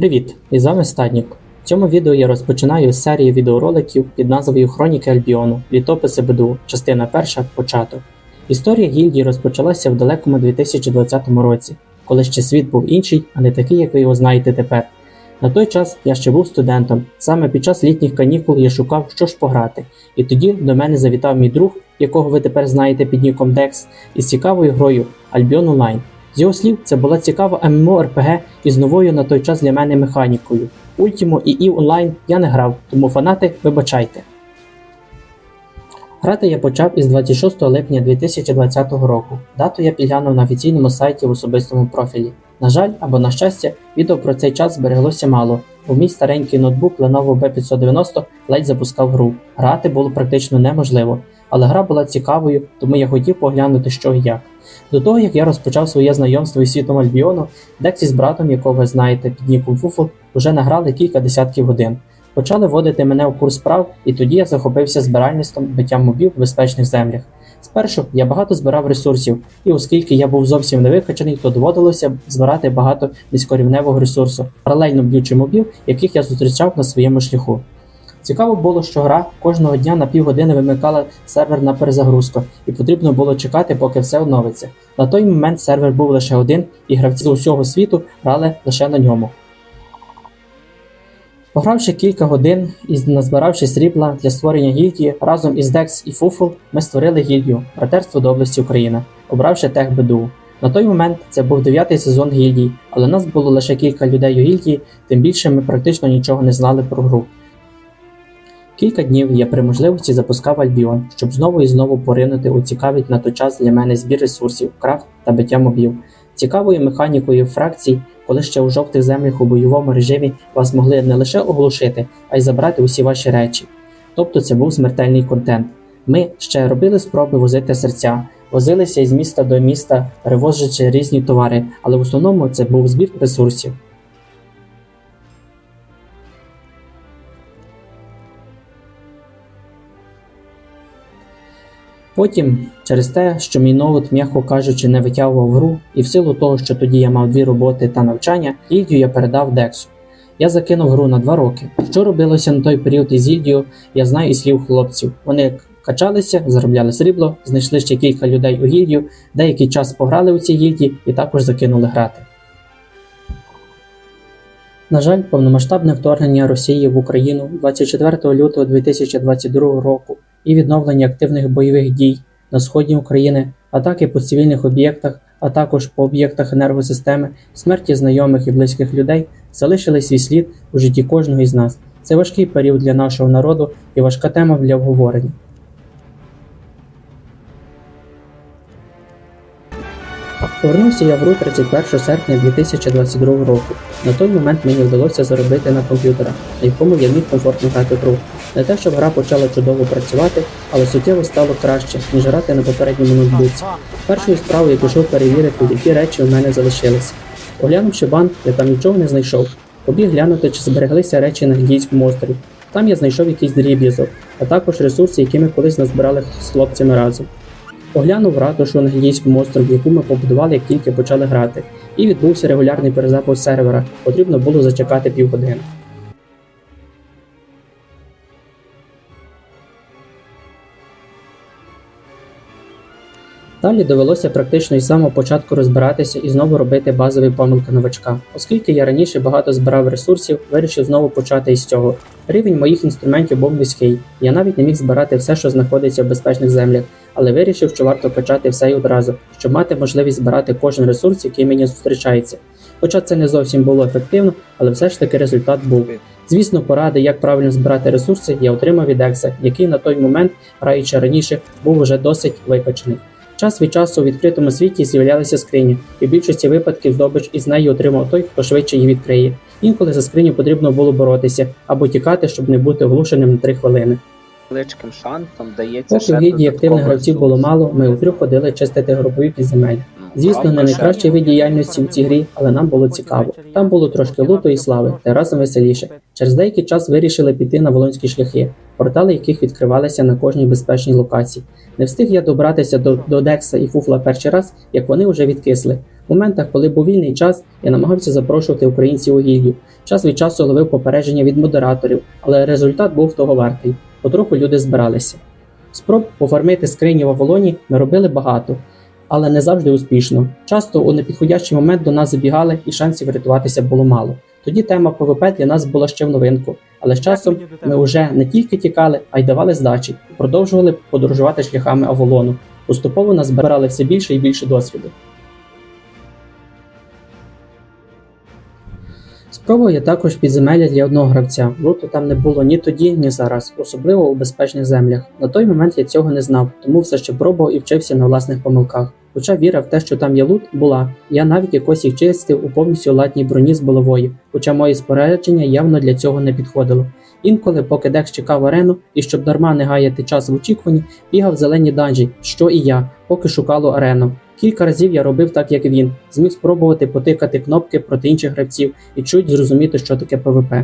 Привіт! І з вами Стаднік. В цьому відео я розпочинаю з серії відеороликів під назвою Хроніки Альбіону, літописи БДУ, частина перша, початок. Історія гільдії розпочалася в далекому 2020 році, коли ще світ був інший, а не такий, як ви його знаєте тепер. На той час я ще був студентом. Саме під час літніх канікул я шукав, що ж пограти, і тоді до мене завітав мій друг, якого ви тепер знаєте під ніком Dex, із цікавою грою Albion Online. З його слів, це була цікава MMORPG із новою на той час для мене механікою. Ultimo і EVE Online я не грав, тому фанати, вибачайте. Грати я почав із 26 липня 2020 року. Дату я підглянув на офіційному сайті в особистому профілі. На жаль, або на щастя, відео про цей час збереглося мало, бо мій старенький ноутбук Lenovo B590 ледь запускав гру. Грати було практично неможливо, але гра була цікавою, тому я хотів поглянути, що і як. До того, як я розпочав своє знайомство із світом Альбіону, Дексі з братом, якого ви знаєте під ніком Фуфл, вже награли кілька десятків годин. Почали вводити мене у курс справ, і тоді я захопився збиральництвом биттям мобів в безпечних землях. Спершу я багато збирав ресурсів, і оскільки я був зовсім не викачаний, то доводилося збирати багато низькорівневого ресурсу, паралельно б'ючи мобів, яких я зустрічав на своєму шляху. Цікаво було, що гра кожного дня на півгодини вимикала сервер на перезагрузку, і потрібно було чекати, поки все оновиться. На той момент сервер був лише один, і гравці з усього світу грали лише на ньому. Погравши кілька годин і назбиравши срібла для створення гільдії, разом із Dex і Фуфл ми створили гільдію Братерство до області Україна, обравши тех БДУ. На той момент це був дев'ятий сезон гільдії, але нас було лише кілька людей у гільдії, тим більше ми практично нічого не знали про гру. Кілька днів я при можливості запускав Альбіон, щоб знову і знову поринути у цікавий на той час для мене збір ресурсів, крафт та биття мобів. Цікавою механікою фракцій, коли ще у жовтих землях у бойовому режимі вас могли не лише оглушити, а й забрати усі ваші речі. Тобто це був смертельний контент. Ми ще робили спроби возити серця, возилися із міста до міста, перевозячи різні товари, але в основному це був збір ресурсів. Потім, через те, що мій ноут, м'яко кажучи, не витягував гру, і в силу того, що тоді я мав дві роботи та навчання, гільдію я передав Дексу. Я закинув гру на два роки. Що робилося на той період із гільдією, я знаю із слів хлопців. Вони качалися, заробляли срібло, знайшли ще кілька людей у гільдію, деякий час пограли у цій гільдії і також закинули грати. На жаль, повномасштабне вторгнення Росії в Україну 24 лютого 2022 року і відновлення активних бойових дій на сході України, атаки по цивільних об'єктах, а також по об'єктах енергосистеми, смерті знайомих і близьких людей залишили свій слід у житті кожного із нас. Це важкий період для нашого народу і важка тема для обговорення. Повернувся я в гру 31 серпня 2022 року. На той момент мені вдалося заробити на комп'ютера, на якому я міг комфортно грати в гру. Не те, щоб гра почала чудово працювати, але суттєво стало краще, ніж грати на попередньому ноутбуці. Першою справою я пішов перевірити, які речі у мене залишилися. Оглянувши банк, я там нічого не знайшов. Побіг глянути, чи збереглися речі на гільдійському острові. Там я знайшов якийсь дріб'язок, а також ресурси, які ми колись назбирали з хлопцями разом. Оглянув ратушу Англійському острові, яку ми побудували, як тільки почали грати, і відбувся регулярний перезапуск сервера. Потрібно було зачекати півгодини. Далі довелося практично із самого початку розбиратися і знову робити базові помилки новачка. Оскільки я раніше багато збирав ресурсів, вирішив знову почати із цього. Рівень моїх інструментів був низький. Я навіть не міг збирати все, що знаходиться в безпечних землях, але вирішив, що варто качати все й одразу, щоб мати можливість збирати кожен ресурс, який мені зустрічається. Хоча це не зовсім було ефективно, але все ж таки результат був. Звісно, поради, як правильно збирати ресурси, я отримав від Екса, який на той момент, граючи раніше, був уже досить викачаний. Час від часу у відкритому світі з'являлися скрині, і в більшості випадків здобич із неї отримав той, хто швидше її відкриє. Інколи за скриню потрібно було боротися або тікати, щоб не бути оглушеним на 3 хвилини. Невеличким шансом дається Поки в гільдії активних гравців було мало, ми утрьох ходили чистити гробові підземелля. Звісно, не найкращий вид діяльності в цій грі, але нам було цікаво. Там було трошки луту і слави, та разом веселіше. Через деякий час вирішили піти на волонські шляхи, портали яких відкривалися на кожній безпечній локації. Не встиг я добратися до, до Декса і Фуфла перший раз, як вони вже відкисли. В моментах, коли був вільний час, я намагався запрошувати українців у гільдію. Час від часу ловив попередження від модераторів, але результат був того вартий. Потроху люди збиралися. Спроб пофармити скрині в Авалоні ми робили багато, але не завжди успішно. Часто у непідходящий момент до нас забігали і шансів врятуватися було мало. Тоді тема ПВП для нас була ще в новинку, але з часом ми вже не тільки тікали, а й давали здачі і продовжували подорожувати шляхами Авалону. Поступово назбирали все більше і більше досвіду. Спробував також підземелля для одного гравця. Луту там не було ні тоді, ні зараз, особливо у безпечних землях. На той момент я цього не знав, тому все ще пробував і вчився на власних помилках. Хоча віра в те, що там є лут, була. Я навіть якось їх чистив у повністю латній броні з булавої, хоча моє спорядження явно для цього не підходило. Інколи, поки Декс чекав арену, і щоб дарма не гаяти час в очікуванні, бігав в зелені данжі, що і я, поки шукало арену. Кілька разів я робив так, як він, зміг спробувати потикати кнопки проти інших гравців і чуть зрозуміти, що таке ПВП.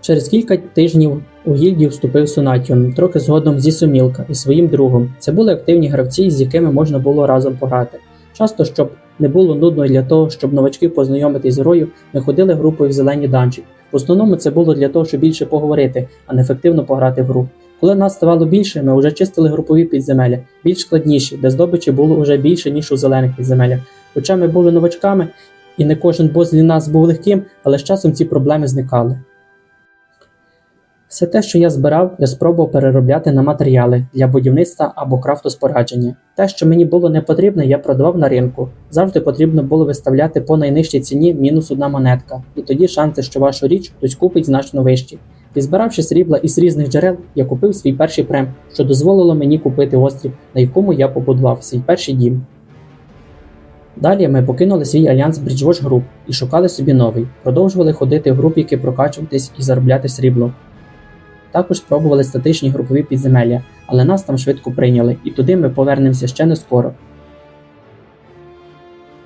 Через кілька тижнів у гільдію вступив Сунатіон, трохи згодом зі Сумілка і своїм другом. Це були активні гравці, з якими можна було разом пограти. Часто, щоб не було нудно для того, щоб новачки познайомитись з грою, ми ходили групою в зелені данжі. В основному це було для того, щоб більше поговорити, а не ефективно пограти в гру. Коли нас ставало більше, ми вже чистили групові підземелля, більш складніші, де здобичі було вже більше, ніж у зелених підземеллях. Хоча ми були новачками, і не кожен бос для нас був легким, але з часом ці проблеми зникали. Все те, що я збирав, я спробував переробляти на матеріали для будівництва або крафтоспорядження. Те, що мені було не потрібне, я продавав на ринку. Завжди потрібно було виставляти по найнижчій ціні мінус одна монетка, і тоді шанси, що вашу річ хтось купить значно вищі. Підзбиравши срібла із різних джерел, я купив свій перший прем, що дозволило мені купити острів, на якому я побудував свій перший дім. Далі ми покинули свій альянс Bridgewatch Group і шукали собі новий, продовжували ходити в групіки, прокачуватись і заробляти срібло. Також спробували статичні групові підземелля, але нас там швидко прийняли, і туди ми повернемося ще не скоро.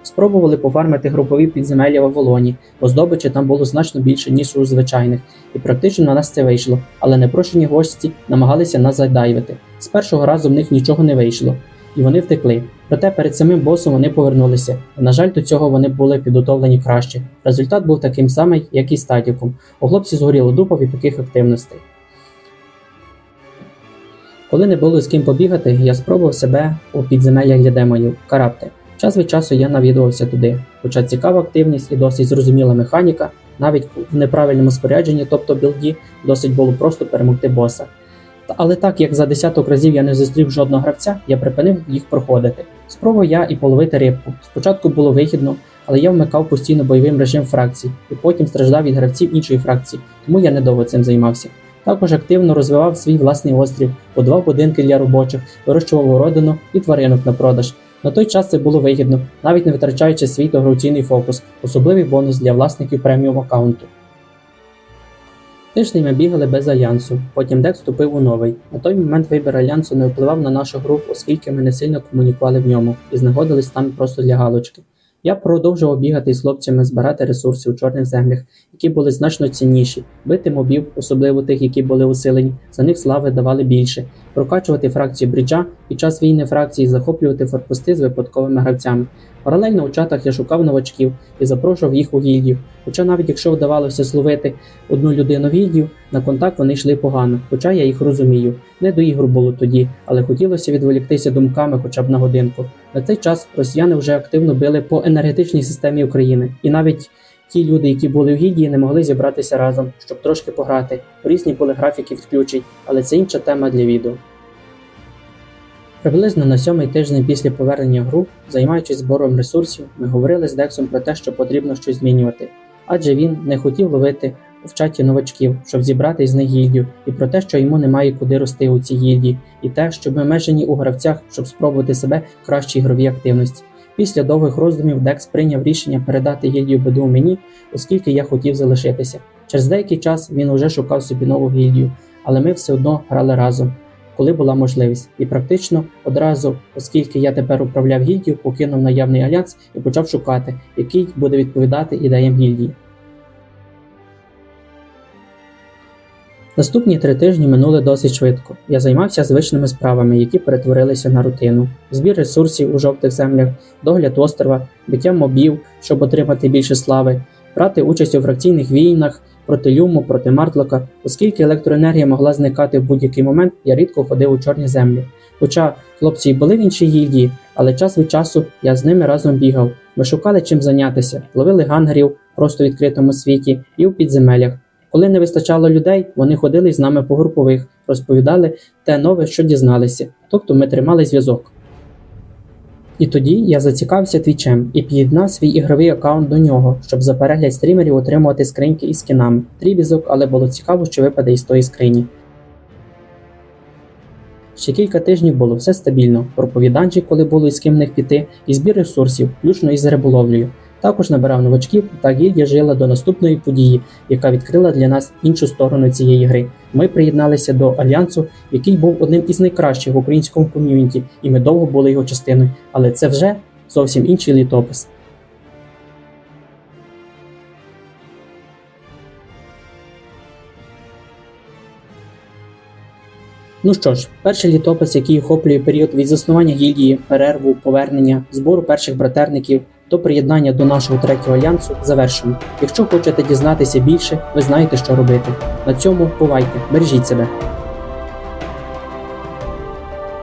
Спробували пофармити групові підземелля в Авалоні, бо здобичі там було значно більше, ніж у звичайних, і практично на нас це вийшло, але непрошені гості намагалися нас задайвити. З першого разу в них нічого не вийшло, і вони втекли. Проте перед самим босом вони повернулися, на жаль, до цього вони були підготовлені краще. Результат був таким самий, як і з статіком. У хлопці згоріло дупа від таких активностей. Коли не було з ким побігати, я спробував себе у підземеллях для демонів карапти. Час від часу я навідувався туди, хоча цікава активність і досить зрозуміла механіка, навіть в неправильному спорядженні, тобто білді, досить було просто перемогти боса. Та, але так як за десяток разів я не зустрів жодного гравця, я припинив їх проходити. Спробував я і половити рибку. Спочатку було вигідно, але я вмикав постійно бойовим режим фракцій і потім страждав від гравців іншої фракції, тому я недовго цим займався. Також активно розвивав свій власний острів, будував будинки для робочих, вирощував уродину і тваринок на продаж. На той час це було вигідно, навіть не витрачаючи свій дограційний фокус, особливий бонус для власників преміум аккаунту. Тиждень ми бігали без альянсу, потім Дек вступив у новий. На той момент вибір альянсу не впливав на нашу гру, оскільки ми не сильно комунікували в ньому і знаходились там просто для галочки. Я продовжував бігати з хлопцями, збирати ресурси у чорних землях, які були значно цінніші, бити мобів, особливо тих, які були усилені, за них слави давали більше, прокачувати фракції бриджа під час війни фракції, захоплювати форпости з випадковими гравцями. Паралельно у чатах я шукав новачків і запрошував їх у гільдію. Хоча навіть якщо вдавалося зловити одну людину в гільдію, на контакт вони йшли погано, хоча я їх розумію. Не до ігор було тоді, але хотілося відволіктися думками хоча б на годинку. На цей час росіяни вже активно били по енергетичній системі України, і навіть ті люди, які були в гільдії, не могли зібратися разом, щоб трошки пограти. Різні були графіки відключень, але це інша тема для відео. Приблизно на сьомий тиждень після повернення в гру, займаючись збором ресурсів, ми говорили з Дексом про те, що потрібно щось змінювати, адже він не хотів ловити в чаті новачків, щоб зібрати з них гільдію, і про те, що йому немає куди рости у цій гільдії, і те, що ми межені у гравцях, щоб спробувати себе в кращій ігровій активності. Після довгих роздумів Декс прийняв рішення передати гільдію БДУ мені, оскільки я хотів залишитися. Через деякий час він уже шукав собі нову гільдію, але ми все одно грали разом, коли була можливість. І практично одразу, оскільки я тепер управляв гільдію, покинув наявний альянс і почав шукати, який буде відповідати ідеям гільдії. Наступні три тижні минули досить швидко. Я займався звичними справами, які перетворилися на рутину: збір ресурсів у жовтих землях, догляд острова, биття мобів, щоб отримати більше слави, брати участь у фракційних війнах проти люму, проти мартлока. Оскільки електроенергія могла зникати в будь-який момент, я рідко ходив у чорні землі. Хоча хлопці й були в іншій гільдії, але час від часу я з ними разом бігав. Ми шукали чим зайнятися, ловили гангерів просто в відкритому світі і в підземеллях. Коли не вистачало людей, вони ходили з нами по групових, розповідали те нове, що дізналися, тобто ми тримали зв'язок. І тоді я зацікавився твічем і під'єднав свій ігровий аккаунт до нього, щоб за перегляд стрімерів отримувати скриньки із скінами. Трібізок, але було цікаво, що випаде із тої скрині. Ще кілька тижнів було все стабільно, проповіданчик, коли було із ким не піти, і збір ресурсів, включно із риболовлею. Також набирав новачків, та гільдія жила до наступної події, яка відкрила для нас іншу сторону цієї гри. Ми приєдналися до альянсу, який був одним із найкращих в українському ком'юніті, і ми довго були його частиною. Але це вже зовсім інший літопис. Ну що ж, перший літопис, який охоплює період від заснування гільдії, перерву, повернення, збору перших братерників до приєднання до нашого третього альянсу, завершено. Якщо хочете дізнатися більше, ви знаєте, що робити. На цьому бувайте, бережіть себе.